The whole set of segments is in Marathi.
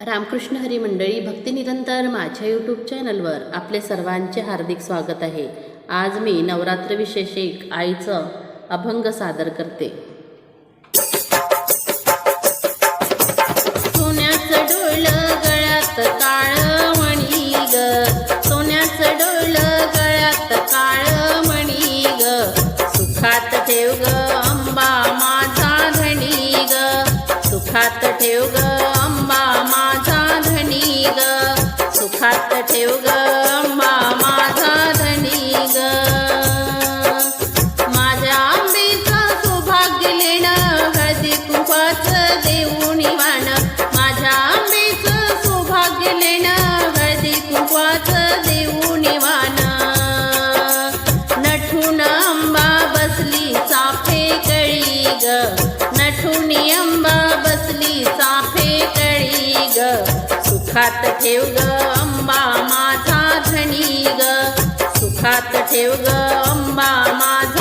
रामकृष्ण हरी मंडळी भक्तिनिरंतर माझ्या यूट्यूब चॅनलवर आपले सर्वांचे हार्दिक स्वागत आहे. आज मी नवरात्र विशेष एक आईचं अभंग सादर करते. सोन्याचं गळ्यात काळ म्हणी ग. सोन्याचं डोळ गळ्यात काळ मणी ग. सुखात ठेव ग अंबा माझा धणी ग. सुखात ठेव ग ठेव ग माझा धणी ग. माझ्या आंबेचं सौभाग्य लेणं हळदी कुंकवाचं देऊन वाण माझ्या आंबेचं सौभाग्य लेणं हळदी कुंकवाचं देऊन वाण नठून अंबा बसली साफे कळी ग. नठून अंबा बसली साफे कळी ग. सुखात ठेव ग ठेव ग अंबा माझा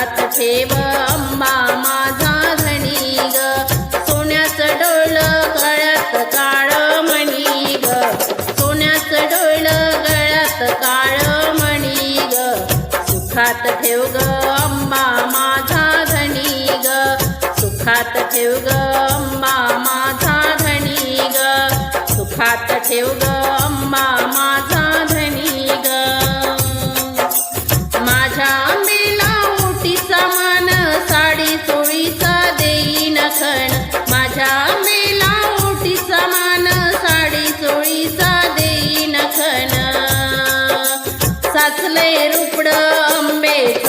हातात ठेव अंबा माझा धणी ग. सोन्याचं डोळ गळ्यात काळ मणी ग. सोन्याचं डोळं गळ्यात काळ मणी ग. सुखात ठेव ग अंबा माझा धणी ग. सुखात ठेव ग अंबा माझा धणी ग. सुखात ठेव ग अंबा साचले रुपड आंबेच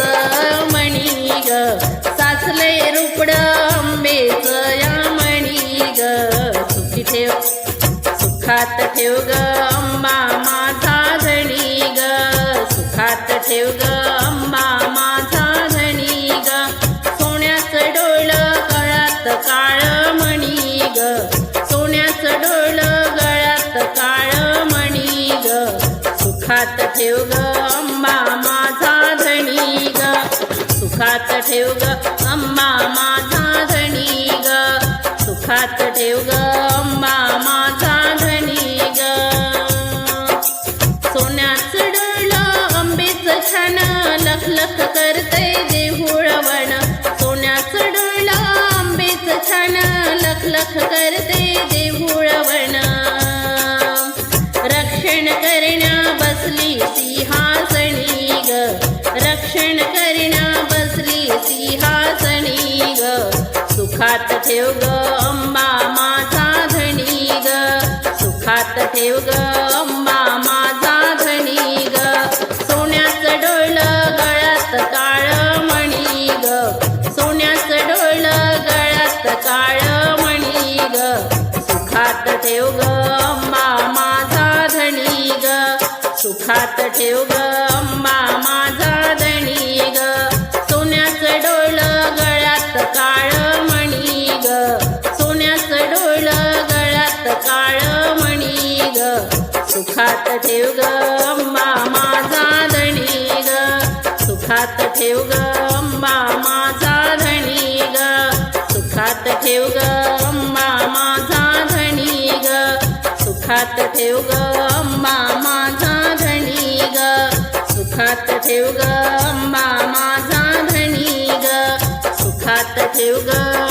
मणी ग. साचले रुपड आंबेच या मणी ग. सुखी ठेव सुखात ठेव ग अंबा माझा. ठेव ग. अम्मा माझा धणी ग. सुखात ठेव ग अंबा माझा धणी ग. सुखात ठेव ग अंबा माझा धणी ग. सोन्याचं डोळं गळ्यात काळ मणी ग. सोन्याचं डोळ गळ्यात काळ मणी ग. सुखात ठेव ग सुखात ठेव ग अंबा माझा धणी ग. सुखात ठेव ग अंबा माझा धणी ग. सुखात ठेव ग अंबा माझा धणी ग. सुखात ठेव ग अंबा माझा धणी ग. सुखात ठेव ग